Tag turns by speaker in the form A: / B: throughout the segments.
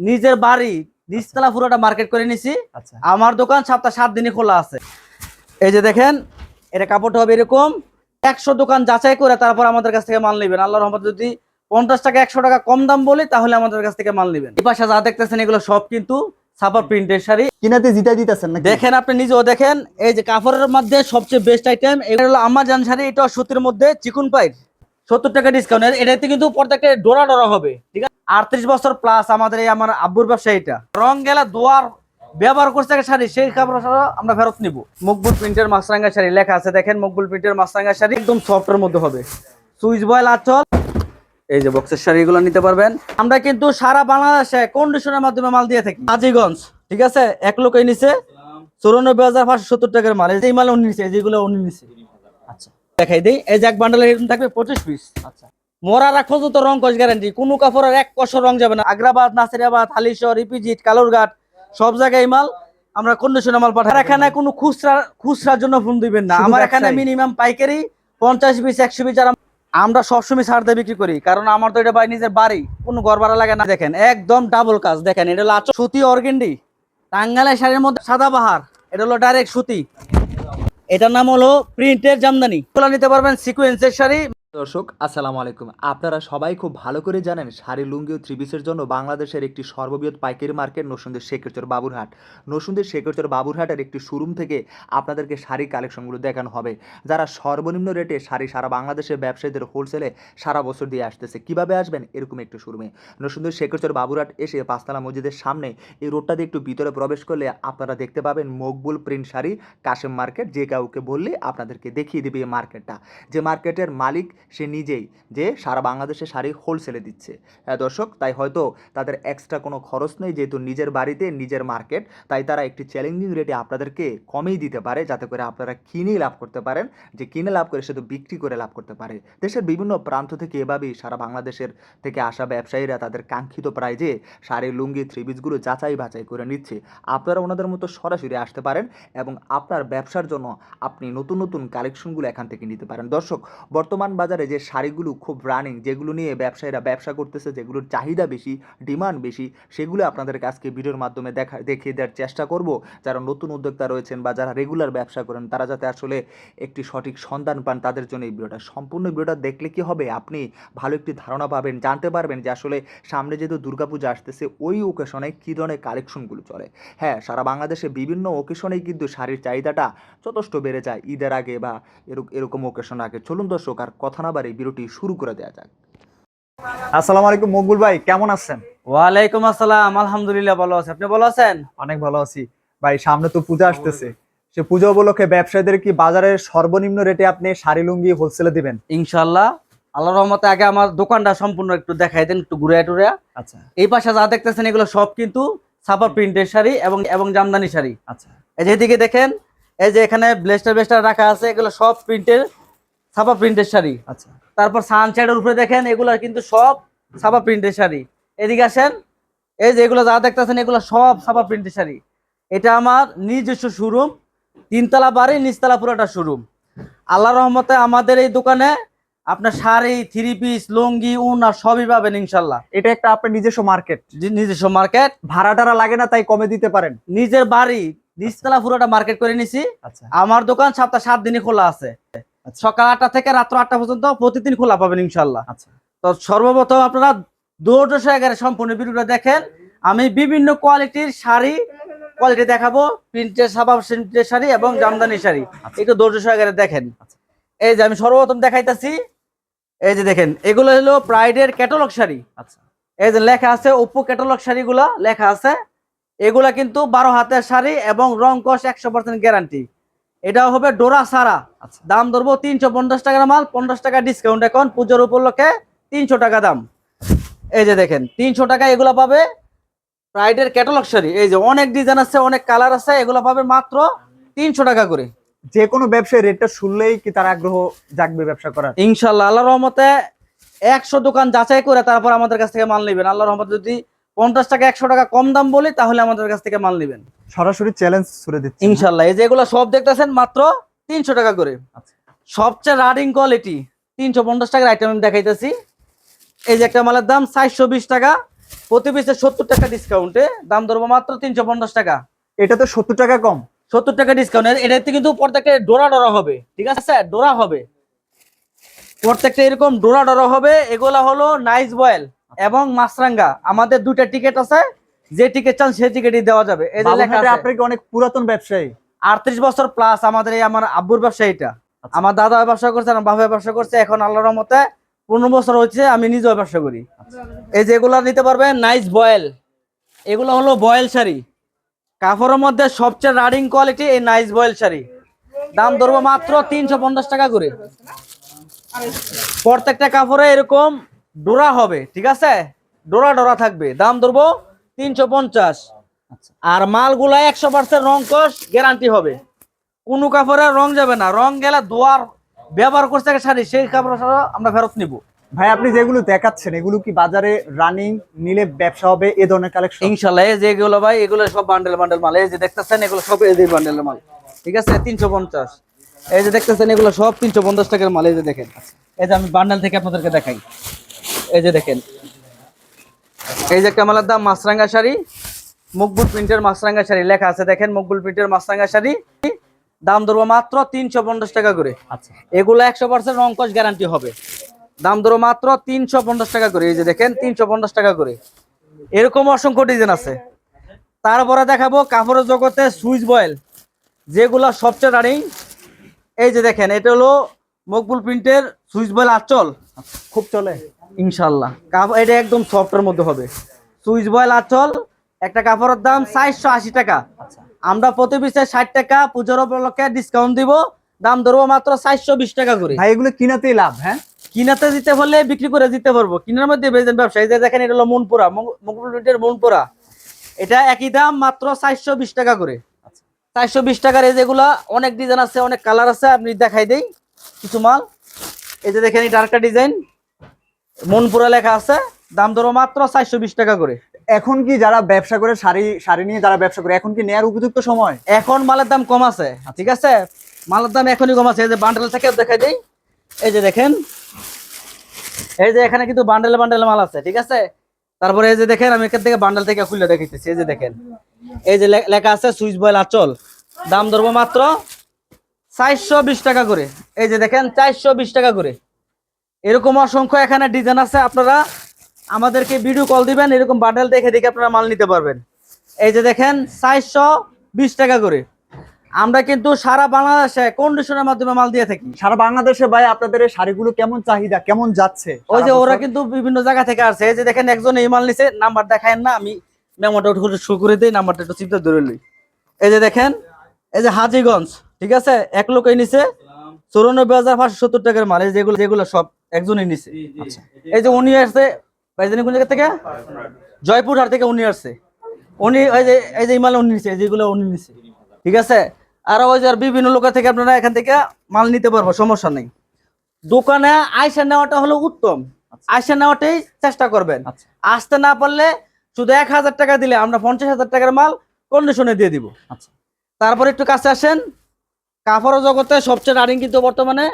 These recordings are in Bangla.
A: নিজের বাড়ি নিচতলা পুরোটা মার্কেট করে নিছি।
B: আচ্ছা।
A: আমার দোকান সপ্তাহ সাত দিনই খোলা আছে। এই যে দেখেন এটা কাপড়টা হবে এরকম। একশো দোকান যাচাই করে তারপর আমাদের কাছ থেকে মাল নেবেন। আল্লাহ রহমত যদি পঞ্চাশ টাকা একশো টাকা কম দাম বলি তাহলে আমাদের কাছ থেকে মাল নেবেন। এই পাশে যা দেখতেছেন এগুলো সব কিন্তু ছাপা প্রিন্টের শাড়ি।
B: কিনাতে জিতা দিতেছেন না
A: দেখেন আপনি নিজেও দেখেন এই যে কাপড়ের মধ্যে সবচেয়ে বেস্ট আইটেম এটা হলো আমার জান শাড়ি এটা সুতির মধ্যে চিকুন পাইট সত্তর টাকা ডিসকাউন্ট এটাতে কিন্তু প্রত্যেকটা ডোরা ডোরা হবে, ঠিক আছে? আটত্রিশ বছর প্লাস আমাদের এই আমার আব্বুর ব্যবসা এটা। রং গেলা দোয়ার ব্যবহার করছে একটা শাড়ি, সেই কাপড় আমরা ফেরত নিব। মকবুল প্রিন্টের মাছরাঙ্গা শাড়ি লেখা আছে, দেখেন মকবুল প্রিন্টের মাছরাঙ্গা শাড়ি একদম সফটের মধ্যে হবে। সুইচ বয়েল আচল এই যে বক্সের শাড়িগুলো নিতে পারবেন। আমরা কিন্তু সারা বাংলাদেশে কন্ডিশনের মাধ্যমে মাল দিয়ে থাকি। আজিগঞ্জ ঠিক আছে? এক লোকেই নিচে চৌরানব্বই হাজার পাঁচশো সত্তর টাকার মাল। এই মাল উনি নিচে যেগুলো উনি নিচে
B: আচ্ছা।
A: দেখাই দিই। এই যে এক বান্ডাল এরকম থাকবে পঁচিশ পিস
B: আচ্ছা।
A: মোরা রাখো তো রং কস গ্যারান্টি কোনো কাপড়ের এক কষর রং যাবে না। আগ্রাবাদ নাসিরাবাদ হালিশহর ইপিজিট কালুরঘাট সব জায়গায় মাল। আমরা কন্ডিশনের মাল পাঠাই। এখানে কোনো খুচরা খুচরার জন্য ফোন দিবেন না। আমার এখানে মিনিমাম পাইকারি পঞ্চাশ পিস একশো পিস যারা আমরা সবসময় দিয়ে বিক্রি করি। কারণ আমার তো এটা ভাই নিজের বাড়ি। কোনো ঘর ভাড়া লাগে না। দেখেন একদম ডাবল কাজ। দেখেন এটা হলো আচল সুতি অর্গেন্ডি। টাঙ্গালের শাড়ির মধ্যে সাদা বাহার। এটা হলো ডাইরেক্ট সুতি। এটার নাম হলো প্রিন্টের জামদানি। নিতে পারবেন সিকুয়েন্সের শাড়ি।
C: দর্শক, আসসালামু আলাইকুম। আপনারা সবাই খুব ভালো করে জানেন শাড়ি, লুঙ্গি ও থ্রি পিসের জন্য বাংলাদেশের একটি সর্ববৃহৎ পাইকারি মার্কেট নরসিংদীর শেখরচর বাবুরহাট। নরসিংদীর শেখরচর বাবুরহাটের একটি শোরুম থেকে আপনাদেরকে শাড়ি কালেকশনগুলো দেখানো হবে। যারা সর্বনিম্ন রেটে শাড়ি সারা বাংলাদেশের ব্যবসায়ীদের হোলসেলে সারা বছর দিয়ে আসতেছে, কীভাবে আসবেন? এরকম একটু শোরুমে। নরসিংদীর শেখরচর বাবুরহাট এসে পাঁচতলা মসজিদের সামনে এই রোডটা দিয়ে একটু ভিতরে প্রবেশ করলে আপনারা দেখতে পাবেন মকবুল প্রিন্ট শাড়ি, কাশেম মার্কেট, যে কাউকে বললে আপনাদেরকে দেখিয়ে দেবে এই মার্কেটটা। যে মার্কেটের মালিক সে নিজেই যে সারা বাংলাদেশে শাড়ি হোলসেলে দিচ্ছে। হ্যাঁ দর্শক, তাই হয়তো তাদের এক্সট্রা কোনো খরচ নেই, যেহেতু নিজের বাড়িতে, নিজের মার্কেট তাই তারা একটি চ্যালেঞ্জিং রেটে আপনাদেরকে কমেই দিতে পারে, যাতে করে আপনারা কিনেই লাভ করতে পারেন। যে কিনে লাভ করে সে তো বিক্রি করে লাভ করতে পারে। দেশের বিভিন্ন প্রান্ত থেকে এভাবেই সারা বাংলাদেশের থেকে আসা ব্যবসায়ীরা তাদের কাঙ্ক্ষিত প্রাইজে শাড়ি লুঙ্গি থ্রি পিসগুলো যাচাই বাছাই করে নিচ্ছে। আপনারা ওনাদের মতো সরাসরি আসতে পারেন এবং আপনার ব্যবসার জন্য আপনি নতুন নতুন কালেকশনগুলো এখান থেকে নিতে পারেন। দর্শক, বর্তমান বাজারে যে শাড়িগুলো খুব রানিং যেগুলো নিয়ে ব্যবসায়ীরা ব্যবসা করতেছে, যেগুলোর চাহিদা বেশি ডিমান্ড বেশি, সেগুলো আপনাদের আজকে ভিডিওর মাধ্যমে দেখা, দেখিয়ে দেওয়ার চেষ্টা করব। যারা নতুন উদ্যোক্তা রয়েছেন বা যারা রেগুলার ব্যবসা করেন, তারা যাতে আসলে একটি সঠিক সন্ধান পান তাদের জন্য এই ভিডিওটা। সম্পূর্ণ ভিডিওটা দেখলে কি হবে? আপনি ভালো একটি ধারণা পাবেন, জানতে পারবেন যে আসলে সামনে যেহেতু দুর্গাপূজা আসতেছে, ওই ওকেশনে কী ধরনের কালেকশনগুলো চলে। হ্যাঁ সারা বাংলাদেশে বিভিন্ন ওকেশনেই কিন্তু শাড়ির চাহিদাটা যথেষ্ট বেড়ে যায় ঈদের আগে বা এরকম ওকেশন আগে। চলুন দর্শক, আর কথা না বাড়ি বিরতি শুরু করে দেওয়া যাক।
B: আসসালামু আলাইকুম মকবুল ভাই কেমন আছেন?
A: ওয়ালাইকুম আসসালাম আলহামদুলিল্লাহ ভালো আছে। আপনি ভালো আছেন?
B: অনেক ভালো আছি। ভাই সামনে তো পূজা আসতেছে। সে পূজা উপলক্ষে ব্যবসায়ীদের কি বাজারের সর্বনিম্ন রেটে আপনি শাড়ি লুঙ্গি হোলসেলে দিবেন?
A: ইনশাল্লাহ আল্লাহ রহমতে আগে আমার দোকানটা সম্পূর্ণ একটু দেখাই দেন একটু ঘুরে টুরে।
B: আচ্ছা।
A: এই পাশে যা দেখতেছেন এগুলো সব কিন্তু ছাপা প্রিন্টের শাড়ি এবং এবং জামদানি শাড়ি।
B: আচ্ছা।
A: এই যে এদিকে দেখেন এই যে এখানে ব্লেস্টার ব্লেস্টার রাখা আছে এগুলো সব প্রিন্টের ছাপা প্রিন্টের শাড়ি।
B: আচ্ছা।
A: তারপর সানসাইডের উপরে দেখেন এগুলো কিন্তু সব ছাপা প্রিন্টের শাড়ি। এদিকে আসেন এই যে এগুলো যা দেখতেছেন এগুলো সব ছাপা প্রিন্টের শাড়ি। এটা আমার নিজস্ব শোরুম তিনতলা বাড়ি নিচতলা পুরোটা শোরুম আল্লাহ রহমতে আমাদের এই দোকানে আপনার শাড়ি থ্রি পিস লুঙ্গি উন আর সবই পাবেন ইনশাল্লাহ।
B: এটা একটা আপনার নিজস্ব মার্কেট
A: নিজস্ব মার্কেট
B: ভাড়া টাড়া লাগে না তাই কমে দিতে পারেন।
A: নিজের বাড়ি নিচতলা পুরোটা মার্কেট করে নিছি।
B: আচ্ছা।
A: আমার দোকান সপ্তাহ সাত দিনই খোলা আছে। সকাল আটটা থেকে রাত্র আটটা পর্যন্ত প্রতিদিন খোলা পাবেন ইনশাল্লাহ
B: আচ্ছা।
A: তো সর্বপ্রথম আপনারা এগারো সম্পূর্ণ ভিডিওটা দেখেন। আমি বিভিন্ন কোয়ালিটির শাড়ি কোয়ালিটি দেখাবো প্রিন্টের সাবা প্রিন্টের শাড়ি এবং জামদানি শাড়ি। একটু দুটো এগারো দেখেন।
B: আচ্ছা।
A: এই যে আমি সর্বপ্রথম দেখাইতেছি এই যে দেখেন এগুলো হলো প্রাইডের ক্যাটালগ শাড়ি।
B: আচ্ছা।
A: এই যে লেখা আছে ওপ্পো ক্যাটালগ শাড়িগুলো লেখা আছে। এগুলা কিন্তু বারো হাতের শাড়ি এবং রং কষ একশো পার্সেন্ট গ্যারান্টি। এটাও হবে ডোরা সারা।
B: আচ্ছা
A: দাম ধরবো তিনশো পঞ্চাশ টাকার মাল পঞ্চাশ টাকা ডিসকাউন্ট এখন। পুজোর উপলক্ষে তিনশো টাকা দাম। এই যে দেখেন তিনশো টাকা এগুলো পাবে প্রাইডের ক্যাটালগ শাড়ি এই যে অনেক ডিজাইন আছে অনেক কালার আছে এগুলো পাবে মাত্র তিনশো টাকা করে।
B: যে কোনো ব্যবসায়ী রেটটা শুনলেই কি তার আগ্রহ জাগবে ব্যবসা করার?
A: ইনশাল্লাহ আল্লাহ রহমতে একশো দোকান যাচাই করে তারপর আমাদের কাছ থেকে মাল নেবেন। আল্লাহ রহমতে যদি পঞ্চাশ টাকা একশো টাকা কম দাম বলি তাহলে আমাদের কাছ থেকে মাল নেবেন।
B: সরাসরি চ্যালেঞ্জ ছুড়ে দিচ্ছে।
A: ইনশাল্লাহ এই যে এগুলো সব দেখতেছেন মাত্র তিনশো টাকা করে।
B: আচ্ছা।
A: সবচেয়ে রানিং কোয়ালিটি তিনশো পঞ্চাশ টাকার আইটেম আমি দেখাইতেছি। এই যে একটা মালের দাম চারশো বিশ টাকা। প্রতি পিসে সত্তর টাকা ডিসকাউন্টে দাম ধরবো মাত্র তিনশো পঞ্চাশ টাকা।
B: এটা তো সত্তর টাকা কম।
A: সত্তর টাকা ডিসকাউন্ট এটাতে কিন্তু প্রত্যেকটা ডোরা ডোরা হবে। ঠিক আছে স্যার? ডোরা হবে। প্রত্যেকটা এরকম ডোরা ডোরা হবে। এগুলা হলো নাইস বয়েল এবং মাছরাঙ্গা আমাদের দুটা টিকিট আছে যে টিকিট চান সেই টিকিটই দেওয়া যাবে। এই যে লেখা আছে
B: কি অনেক পুরাতন ব্যবসায়ী?
A: আটত্রিশ বছর প্লাস আমাদের এই আমার আব্বুর ব্যবসা এটা।
B: আচ্ছা।
A: আমার দাদা ব্যবসা করছে আমার বাবা ব্যবসা করছে এখন আল্লাহর রহমতে পনেরো বছর হচ্ছে আমি নিজেও ব্যবসা করি।
B: আচ্ছা।
A: এই যে এগুলা নিতে পারবেন নাইস বয়েল এগুলো হলো বয়েল শাড়ি। কাপড়ের মধ্যে সবচেয়ে রানিং কোয়ালিটি এই নাইস বয়েল শাড়ি। দাম ধরবো মাত্র তিনশো পঞ্চাশ টাকা করে। প্রত্যেকটা কাপড়ে এরকম ডোরা হবে ঠিক আছে? ডোরা ডোরা থাকবে। দাম ধরবো তিনশো পঞ্চাশ।
B: আচ্ছা।
A: আর মালগুলা একশো পার্সেন্ট রং কস গ্যারান্টি হবে। কোনো কাপড়ে রং যাবে না। রং গেলে দোয়ার ব্যবহার করছে শাড়ি সেই কাপড় আমরা ফেরত নিব।
B: ভাই আপনি যেগুলো দেখাচ্ছেন এগুলো কি বাজারে রানিং নিলে ব্যবসা হবে এ ধরনের কালেকশন
A: ইনশাল্লাহ এই যেগুলো ভাই এগুলো সব বান্ডেল বান্ডেল মাল। এই যে দেখতেছেন এগুলো সব এই যে বান্ডেলের মাল। ঠিক আছে? তিনশো পঞ্চাশ। এই যে দেখতেছেন এগুলো সব তিনশো পঞ্চাশ টাকার মাল। এই যে দেখেন। এই যে আমি বান্ডেল থেকে আপনাদেরকে দেখাই। এই যে দেখেন। এই যে একটা মালের দাম মাছরাঙ্গা শাড়ি মকবুল প্রিন্টের মাছরাঙ্গা শাড়ি লেখা আছে দেখেন মকবুল প্রিন্টের মাছরাঙ্গা শাড়ি। দাম ধরবো মাত্র তিনশো পঞ্চাশ টাকা করে।
B: আচ্ছা।
A: এগুলো একশো পার্সেন্ট অঙ্কশ গ্যারান্টি হবে। দাম ধরো মাত্র তিনশো পঞ্চাশ টাকা করে। এই যে দেখেন তিনশো পঞ্চাশ টাকা করে। এরকম অসংখ্য ডিজাইন আছে। তারপরে দেখাবো কাপড়ের জগতে সুইচ বয়েল যেগুলো সবচেয়ে রানিং এই যে দেখেন এটা হলো মকবুল প্রিন্টের সুইচ বয়েল আচল।
B: খুব চলে।
A: ইনশাল্লাহ কাপ- এটা একদম সফটের মধ্যে হবে। সুইচ বয়েল আচল একটা কাপড়ের দাম চারশো আশি টাকা।
B: আচ্ছা।
A: আমরা প্রতি পিসে ষাট টাকা পুজোর উপলক্ষে ডিসকাউন্ট দিব। দাম ধরবো মাত্র চারশো বিশ টাকা করে।
B: ভাই এগুলো কিনাতেই লাভ হ্যাঁ?
A: কিনাতে দিতে হলে বিক্রি করে দিতে পারব। কিনার মধ্যে বেজেন ব্যবসা। এই যে দেখেন এটা হলো মনপুরা মুকুটের মনপুরা। এটা একই দাম মাত্র চারশো বিশ টাকা করে।
B: আচ্ছা।
A: চারশো বিশ টাকার এই যেগুলা অনেক ডিজাইন আছে অনেক কালার আছে আপনি দেখাই দেই। কিছু মাল। এই যে দেখেন এটা আরেকটা ডিজাইন মনপুরা লেখা আছে দাম ধরো মাত্র চারশো বিশ টাকা করে।
B: এখন কি যারা ব্যবসা করে শাড়ি শাড়ি নিয়ে যারা ব্যবসা করে এখন কি নেয়ার উপযুক্ত সময়?
A: এখন মালের দাম কম আছে ঠিক আছে? মালের দাম এখনই কম আছে এই যে বান্ডেল থেকে দেখাই দেই। এই যে দেখেন এই যে এখানে কিন্তু বান্ডেল বান্ডেল মাল আছে ঠিক আছে? তারপরে এই যে দেখেন আমি এখান থেকে বান্ডেল থেকে খুলে দেখাইতেছি এই যে দেখেন। এই যে লেখা আছে সুইচ বয়েল আচল দাম ধরবো মাত্র চারশো বিশ টাকা করে। এই যে দেখেন চারশো বিশ টাকা করে। এরকম অসংখ্য এখানে ডিজাইন আছে আপনারা আমাদেরকে ভিডিও কল দিবেন এরকম বান্ডেল দেখে দেখে আপনারা মাল নিতে পারবেন। এই যে দেখেন চারশো বিশ টাকা করে। আমরা কিন্তু সারা বাংলাদেশে কন্ডিশনের মাধ্যমে মাল দিয়ে থাকি।
B: সারা বাংলাদেশে ভাই আপনাদের এই শাড়িগুলো কেমন চাহিদা কেমন যাচ্ছে?
A: ওই যে ওরা কিন্তু বিভিন্ন জায়গা থেকে আসছে এই যে দেখেন একজন এই মাল নিছে নাম্বার দেখায় না আমি মেমোটা একটু শো করে দিই নাম্বারটা একটু চিন্তা ধরে লই। এই যে দেখেন এই যে হাজিগঞ্জ ঠিক আছে? এক লোকই নিছে চৌরানব্বই হাজার পাঁচশো সত্তর টাকার মাল এই যেগুলো যেগুলো সব। একজনই নিছে।
B: আচ্ছা।
A: এই যে উনি আসছে ভাই কোন জায়গা থেকে? জয়পুরহাট থেকে উনি আসছে। উনি এই যে এই যে মাল উনি নিছে যেগুলো উনি নিছে। ঠিক আছে? আর ওই যে আর বিভিন্ন লোক থেকে আপনারা এখান থেকে মাল নিতে পারব সমস্যা নেই। দোকানে আইসা নেওয়াটা হলো উত্তম। আইসা নেওয়াটাই চেষ্টা করবেন।
B: আচ্ছা।
A: আসতে না পারলে শুধু এক হাজার টাকা দিলে আমরা পঞ্চাশ হাজার টাকার মাল কন্ডিশনে দিয়ে দিব।
B: আচ্ছা।
A: তারপরে একটু কাছে আসেন। কাপড় জগতে সবচেয়ে রানিং কিন্তু বর্তমানে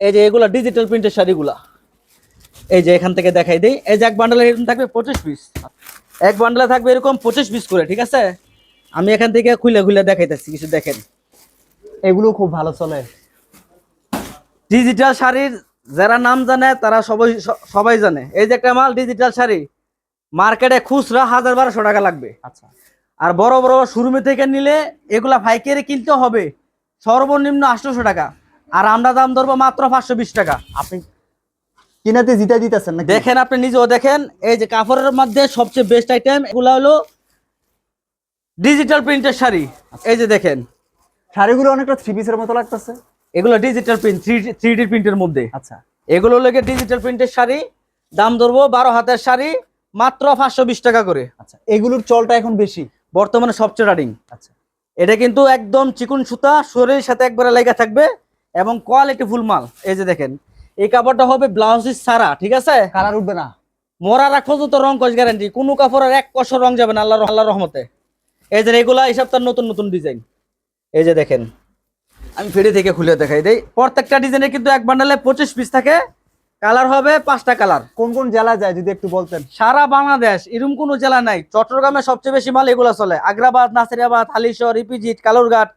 A: এই যে এগুলা ডিজিটাল প্রিন্টের শাড়িগুলা। এই যে এখান থেকে দেখাই দিই। এই যে এক বান্ডেলে এরকম থাকবে পঁচিশ পিস এক বান্ডেলে থাকবে এরকম পঁচিশ পিস করে ঠিক আছে? আমি এখান থেকে খুলে খুলে দেখাইতেছি কিছু দেখেন।
B: এগুলো খুব ভালো চলে।
A: ডিজিটাল শাড়ির যারা নাম জানে তারা সবাই সবাই জানে। এই যে একটা মাল ডিজিটাল শাড়ি মার্কেটে খুচরা হাজার বারোশো টাকা লাগবে।
B: আচ্ছা।
A: আর বড় বড় শোরুমে থেকে নিলে এগুলা পাইকারি কিনতে হবে। সর্বনিম্ন আটশোশো টাকা। আর আমরা দাম ধরবো মাত্র পাঁচশো বিশ টাকা।
B: আপনি কিনাতে জিতা দিতেছেন নাকি?
A: দেখেন আপনি নিজেও দেখেন এই যে কাপড়ের মধ্যে সবচেয়ে বেস্ট আইটেম এগুলা হলো ডিজিটাল প্রিন্টের শাড়ি। এই যে দেখেন।
B: শাড়িগুলো অনেকটা থ্রি পিসের মতো লাগতেছে।
A: এগুলো digital print three three D প্রিন্টের মধ্যে।
B: আচ্ছা।
A: এগুলো লেগে ডিজিটাল প্রিন্টের শাড়ি। দাম ধরবো বারো হাতের শাড়ি মাত্র পাঁচশো বিশ টাকা করে।
B: আচ্ছা এগুলোর চলটা এখন বেশি?
A: বর্তমানে সবচেয়ে রানিং
B: আচ্ছা।
A: এটা কিন্তু একদম চিকুন সুতা শরীরের সাথে একবারে লেগে থাকবে। এবং কোয়ালিটি ফুল মাল। এই যে দেখেন এই কাপড়টা হবে ব্লাউজের সারা ঠিক আছে?
B: কালার উঠবে না।
A: মরা রাখো তো রং কস গ্যারান্টি কোনো কাপড়ের এক কষর রং যাবে না আল্লাহ আল্লাহ রহমতে। এই যে এগুলা এই সপ্তাহ নতুন নতুন ডিজাইন এই যে দেখেন আমি ফেরি থেকে খুলে দেখাই দেই। প্রত্যেকটা ডিজাইনে কিন্তু এক বান্ডালে পঁচিশ পিস থাকে। কালার হবে পাঁচটা কালার।
B: কোন কোন জেলা যায় যদি একটু বলতেন?
A: সারা বাংলাদেশ এরকম কোনো জেলা নাই। চট্টগ্রামে সবচেয়ে বেশি মাল এগুলো চলে। আগ্রাবাদ নাসিরাবাদ হালিশহর ইপিজিট কালুরঘাট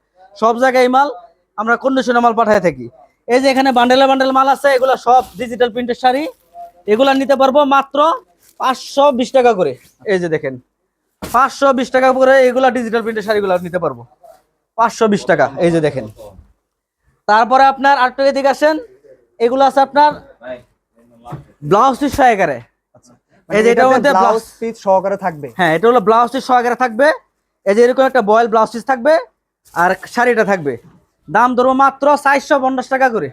A: সব জায়গায় মাল। আমরা কন্ডিশনে মাল পাঠায় থাকি। এই যে এখানে বান্ডেলে বান্ডেল মাল আছে এগুলো সব ডিজিটাল প্রিন্টের শাড়ি। এগুলো নিতে পারব মাত্র পাঁচশো বিশ টাকা করে। এই যে দেখেন পাঁচশো বিশ টাকা করে এগুলা ডিজিটাল প্রিন্টের শাড়িগুলো নিতে পারব। পাঁচশো বিশ টাকা এই যে দেখেন। তারপরে আপনার আরেকটু এদিকে আসেন এগুলো আছে আপনার ব্লাউজ পিস এগারে এই যে এটার মধ্যে
B: ব্লাউজ পিস সহকারে থাকবে।
A: হ্যাঁ এটা হলো ব্লাউজ পিস সহকারে থাকবে। এই যে এরকম একটা বয়েল ব্লাউজ পিস থাকবে আর শাড়িটা থাকবে। দাম ধরবো মাত্র চারশো পঞ্চাশ টাকা করে।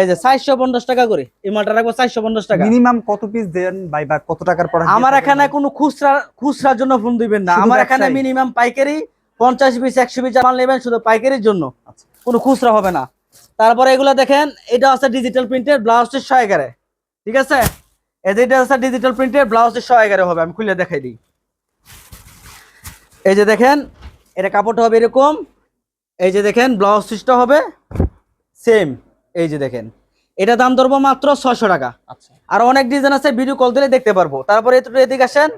A: এই যে চারশো পঞ্চাশ টাকা করে এই মালটা রাখব চারশো পঞ্চাশ টাকা।
B: মিনিমাম কত পিস দেন ভাই বা কত টাকার পর
A: আমার এখানে কোনো খুচরা খুচরার জন্য ফোন দিবেন না। আমার এখানে মিনিমাম পাইকারি পঞ্চাশ পিস একশো পিস মাল নেবেন শুধু পাইকারির জন্য।
B: আচ্ছা।
A: কোনো খুচরা হবে না। তারপরে এগুলো দেখেন এটা আছে ডিজিটাল প্রিন্টের ব্লাউজের ছয় এগারে ঠিক আছে? এই যে এটা আছে ডিজিটাল প্রিন্টের ব্লাউজের ছয় এগারে হবে। আমি খুলে দেখাই দিই। এই যে দেখেন এটা কাপড়টা হবে এরকম। এই যে দেখেন ব্লাউজ পিসটা হবে সেম এই যে দেখেন এটা দাম ধরবো মাত্র ছয়শো টাকা।
B: আচ্ছা।
A: আর অনেক ডিজাইন আছে ভিডিও কল দিলে দেখতে পারব। তারপরে একটু এদিকে আসেন।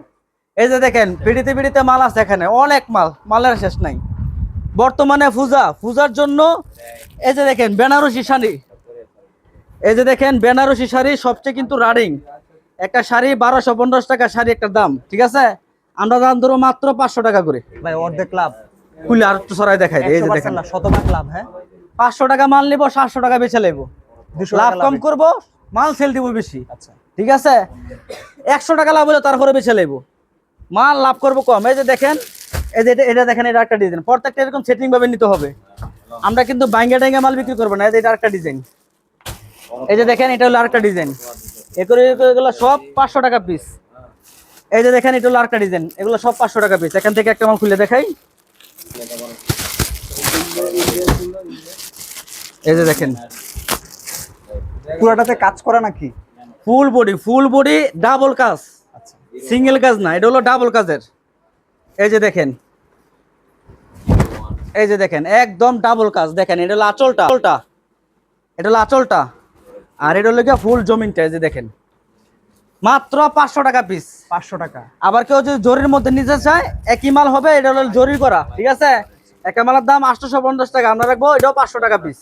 A: এই যে দেখেন পিড়িতে পিড়িতে মাল আছে এখানে অনেক মাল মালের শেষ নাই। বর্তমানে পূজা পূজার জন্য এই যে দেখেন বেনারসি শাড়ি। এই যে দেখেন বেনারসি শাড়ি সবচেয়ে কিন্তু রানিং। একটা শাড়ি বারোশো পঞ্চাশ টাকা শাড়ি একটা দাম ঠিক আছে? আমরা দাম ধরো মাত্র পাঁচশো টাকা করে।
B: ভাই অর্ধেক লাভ।
A: খুলে আর একটু সরাই দেখাই এই যে দেখেন।
B: শতভাগ লাভ হ্যাঁ?
A: পাঁচশো টাকা মাল নিবো সাতশো টাকা বেচে নেব
B: দুশো
A: লাভ কম। করব মাল সেল দিব বেশি।
B: আচ্ছা।
A: ঠিক আছে? একশো টাকা লাভ হলে তারপরে বেছে নেব মাল লাভ করব কম। এই যে দেখেন এই যে এটা- এটা দেখেন এটা একটা ডিজাইন প্রত্যেকটা এরকম সেটিং ভাবে নিতে হবে। আমরা কিন্তু বাইঙ্গা টাইঙ্গা মাল বিক্রি করব না। এই যে এটা একটা ডিজাইন এই যে দেখেন এটা হলো আরেকটা ডিজাইন এগুলো এগুলো সব পাঁচশো টাকা পিস এই যে দেখেন এটা হলো আরেকটা ডিজাইন এগুলো সব পাঁচশো টাকা পিস এখান থেকে একটা মাল খুলে দেখাই। এই যে দেখেন।
B: পুরাটাতে কাজ করা নাকি?
A: Full body full body double কাজ।
B: আচ্ছা।
A: সিঙ্গেল কাজ না এটা হলো ডাবল কাজের। এই যে দেখেন। এই যে দেখেন একদম ডাবল কাজ। দেখেন এটা হলো আঁচলটা। এটা হলো আঁচলটা। আর এটা হলো ফুল জমিনটা এই যে দেখেন। মাত্র পাঁচশো টাকা পিস
B: পাঁচশো টাকা।
A: আবার কেউ যদি জরির মধ্যে নিতে চায় একই মাল হবে এটা হলো জরি করা ঠিক আছে? একটা মালের দাম আটশোশো পঞ্চাশ টাকা আমরা রাখব এটাও পাঁচশো টাকা পিস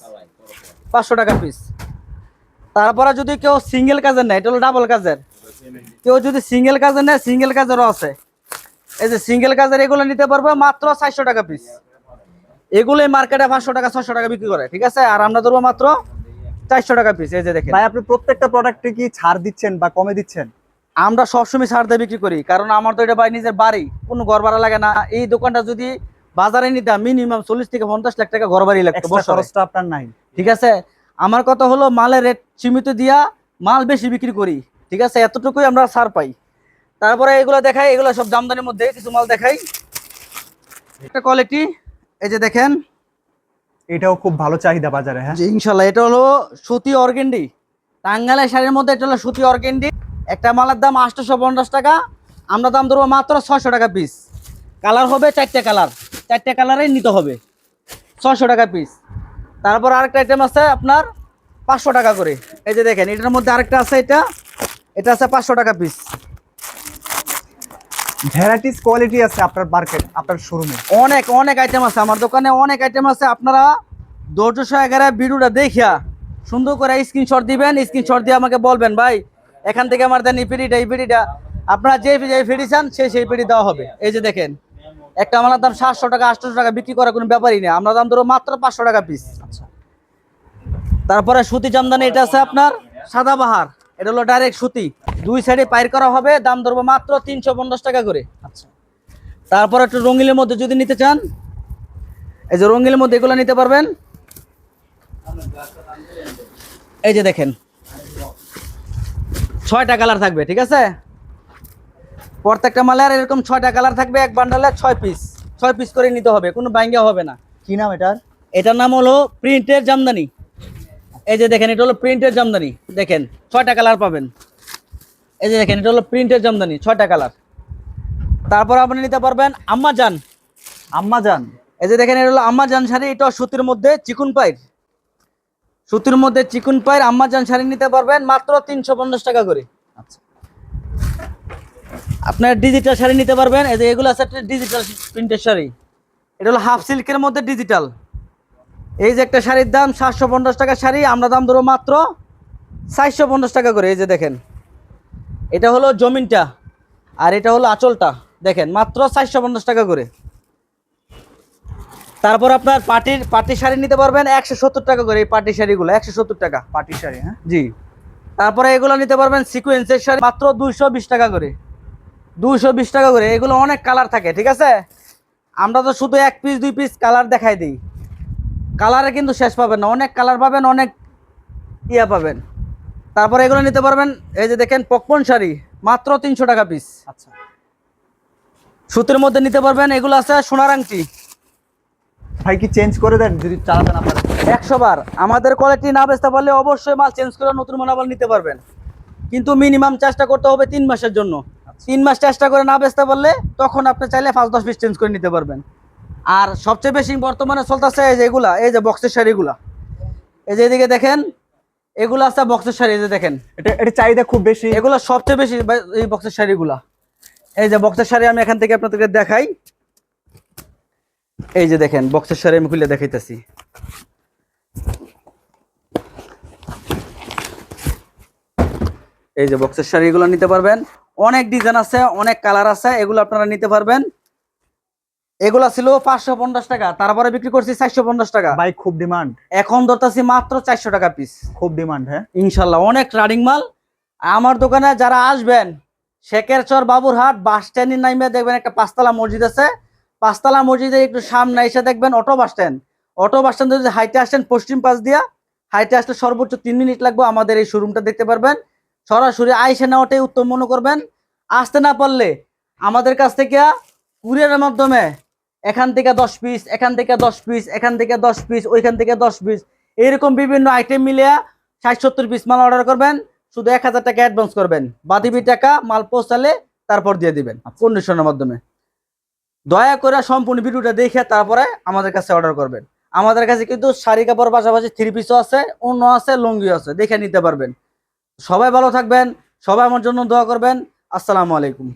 A: পাঁচশো টাকা পিস তারপরে যদি কেউ সিঙ্গেল কাজের নেয় এটা হলো ডাবল কাজের। কেউ যদি সিঙ্গেল কাজের নেয় সিঙ্গেল কাজেরও আছে। এই যে সিঙ্গেল কাজের এগুলো নিতে পারবে মাত্র চারশো টাকা পিস এগুলোই মার্কেটে পাঁচশো টাকা ছশো টাকা বিক্রি করে ঠিক আছে? আর আমরা ধরবো মাত্র চারশো টাকা পিস এই যে দেখেন।
B: ভাই আপনি প্রত্যেকটা প্রোডাক্টে কি ছাড় দিচ্ছেন বা কমে দিচ্ছেন?
A: আমরা সবসময় ছাড় দিয়ে বিক্রি করি কারণ আমার তো এটা বাই নিজের বাড়ি কোনো ঘর ভাড়া লাগে না। এই দোকানটা যদি বাজারে নিতাম মিনিমাম চল্লিশ থেকে পঞ্চাশ লাখ টাকা ঘর বাড়ি লাগতো
B: খরচটা আপনার নাই।
A: ঠিক আছে? আমার কথা হলো মালের রেট সীমিত দিয়া মাল বেশি বিক্রি করি। ঠিক আছে? এতটুকুই আমরা ছাড় পাই। তারপরে এগুলো দেখাই এগুলো সব জামদানির মধ্যে কিছু মাল দেখাই। একটা কোয়ালিটি এই যে দেখেন।
B: এটাও খুব ভালো চাহিদা বাজারে হ্যাঁ?
A: ইনশাল্লাহ, এটা হলো সুতি অর্গেন্ডি। টাঙ্গালের শাড়ির মধ্যে এটা হলো সুতি অর্গেন্ডি। একটা মালের দাম আটশোশো পঞ্চাশ টাকা, আমরা দাম ধরবো মাত্র ছশো টাকা পিস কালার হবে চারটে কালার, চারটে কালারেই নিতে হবে। ছশো টাকা পিস তারপর আরেকটা আইটেম আছে আপনার পাঁচশো টাকা করে। এই যে দেখেন, এটার মধ্যে আরেকটা আছে এটা এটা আছে পাঁচশো টাকা পিস
B: ভ্যারাইটিস কোয়ালিটি আছে আপনার মার্কেট আপনার শোরুমে
A: অনেক অনেক আইটেম আছে। আমার দোকানে অনেক আইটেম আছে। আপনারা ধৈর্য সহকারে ভিডিওটা দেখিয়া সুন্দর করে স্ক্রিনশট দিবেন। স্ক্রিনশট দিয়ে আমাকে বলবেন ভাই এখান থেকে আমার দেন এই পিড়িটা এই পিড়িটা। আপনারা যে যে পিড়ি চান সেই সেই পিড়ি দেওয়া হবে। এই যে দেখেন একটা আমার দাম সাতশো টাকা আটশো টাকা বিক্রি করার কোনো ব্যাপারই নেই। আমরা দাম ধরো মাত্র পাঁচশো টাকা পিস
B: আচ্ছা।
A: তারপরে সুতি জামদানি এটা আছে আপনার সাদাবাহার এটা হলো ডাইরেক্ট সুতি। দুই সাইডে পাইর করা হবে দাম ধরবো মাত্র তিনশো পঞ্চাশ টাকা করে।
B: আচ্ছা।
A: তারপর একটু রঙিলের মধ্যে যদি নিতে চান এই যে রঙিলের মধ্যে এগুলো নিতে পারবেন। এই যে দেখেন ছয়টা কালার থাকবে ঠিক আছে? প্রত্যেকটা মালের এরকম ছয়টা কালার থাকবে এক বান্ডালে ছয় পিস ছয় পিস করে নিতে হবে কোনো ব্যাঙ্গা হবে না।
B: কি নাম এটার?
A: এটার নাম হলো প্রিন্টের জামদানি। এই যে দেখেন এটা হলো প্রিন্টের জামদানি দেখেন ছয়টা কালার পাবেন। এই যে দেখেন, এটা হলো প্রিন্টের জামদানি, ছয়টা কালার তারপর আপনি নিতে পারবেন আম্মা জান
B: আম্মা
A: এই যে দেখেন, এটা হলো আম্মা জান শাড়ি এটা সুতির মধ্যে চিকুন পাইর সুতির মধ্যে চিকুন পায়ের আম্মাজান শাড়ি নিতে পারবেন মাত্র তিনশো পঞ্চাশ টাকা করে।
B: আচ্ছা।
A: আপনার ডিজিটাল শাড়ি নিতে পারবেন, এই যে এগুলো আছে ডিজিটাল প্রিন্টের শাড়ি। এটা হলো হাফ সিল্কের মধ্যে ডিজিটাল এই যে একটা শাড়ির দাম সাতশো পঞ্চাশ টাকা শাড়ি, আমরা দাম ধরো মাত্র চারশো পঞ্চাশ টাকা করে, এই যে দেখেন। এটা হলো জমিনটা আর এটা হলো আঁচলটা। দেখেন মাত্র চারশো পঞ্চাশ টাকা করে। তারপর আপনার পাটির পাটি শাড়ি নিতে পারবেন একশো সত্তর টাকা করে এই পাটি শাড়িগুলো একশো সত্তর টাকা
B: পাটি শাড়ি হ্যাঁ?
A: জি। তারপরে এগুলো নিতে পারবেন সিকোয়েন্সের শাড়ি মাত্র দুইশো বিশ টাকা করে। দুইশো বিশ টাকা করে এগুলো অনেক কালার থাকে ঠিক আছে? আমরা তো শুধু এক পিস দুই পিস কালার দেখাই দিই। কালারে কিন্তু শেষ পাবেন না অনেক কালার পাবেন অনেক ইয়া পাবেন। তারপরে এগুলো নিতে পারবেন এই যে দেখেন পকপন শাড়ি মাত্র তিনশো টাকা পিস
B: আচ্ছা।
A: সুতির মধ্যে নিতে পারবেন এগুলো আছে সোনার আংটি।
B: ভাই কি চেঞ্জ করে দেন? যদি চালাতেন আপনার।
A: একশো বার। আমাদের কোয়ালিটি না বেচতে পারলে অবশ্যই মাল চেঞ্জ করে নতুন মাল আবার নিতে পারবেন। কিন্তু মিনিমাম চেষ্টা করতে হবে তিন মাসের জন্য। তিন মাস চেষ্টা করে না বেচতে পারলে তখন আপনি চাইলে পাঁচ দশ পিস চেঞ্জ করে নিতে পারবেন। আর সবচেয়ে বেশি বর্তমানে চলতেছে এই যে এগুলা এই যে বক্সের শাড়িগুলা। এই যে এদিকে দেখেন এগুলো আছে বক্সের শাড়ি এই যে দেখেন।
B: এটা এটা চাহিদা খুব বেশি।
A: এগুলো সবচেয়ে বেশি এই বক্সের শাড়িগুলা। এই যে বক্সের শাড়ি আমি এখান থেকে আপনাদেরকে দেখাই। এই যে দেখেন বক্সের শাড়ি আমি খুলে দেখাইতেছি। এই যে বক্সের শাড়ি এগুলো নিতে পারবেন। অনেক ডিজাইন আছে অনেক কালার আছে এগুলো আপনারা নিতে পারবেন। এগুলা ছিল পাঁচশো পঞ্চাশ টাকা তারপরে বিক্রি করছি চারশো পঞ্চাশ টাকা।
B: ভাই খুব ডিমান্ড
A: এখন ধরতেছি মাত্র চারশো টাকা পিস
B: খুব ডিমান্ড হ্যাঁ?
A: ইনশাল্লাহ অনেক রানিং মাল। আমার দোকানে যারা আসবেন শেখেরচর বাবুরহাট বাস স্ট্যান্ডের নামে দেখবেন একটা পাঁচতলা মসজিদ আছে। পাঁচতলা মসজিদে একটু সামনে এসে দেখবেন auto bus stand auto bus stand যদি হাইটে আসেন পশ্চিম পাশ দিয়া হাইটে আসলে সর্বোচ্চ তিন মিনিট লাগবে আমাদের এই শোরুমটা দেখতে পারবেন। সরাসরি আইসে নেওয়াটাই উত্তম মনে করবেন। আসতে না পারলে আমাদের কাছ থেকে কুরিয়ারের মাধ্যমে এখান থেকে দশ পিস এখান থেকে দশ পিস এখান থেকে দশ পিস ওইখান থেকে দশ পিস এরকম বিভিন্ন আইটেম মিলিয়ে ষাট সত্তর পিস মাল অর্ডার করবেন শুধু এক হাজার টাকা অ্যাডভান্স করবেন। বাদিবি টাকা মাল পৌঁছালে তারপর দিয়ে দিবেন কন্ডিশনের মাধ্যমে। দয়া করে সম্পূর্ণ ভিডিওটা দেখে তারপরে আমাদের কাছে অর্ডার করবেন। আমাদের কাছে কিন্তু শাড়ি কাপড় পাশাপাশি থ্রি পিসও আছে অন্য আছে লুঙ্গিও আছে দেখে নিতে পারবেন। সবাই ভালো থাকবেন সবাই আমার জন্য দোয়া করবেন। আসসালামু আলাইকুম।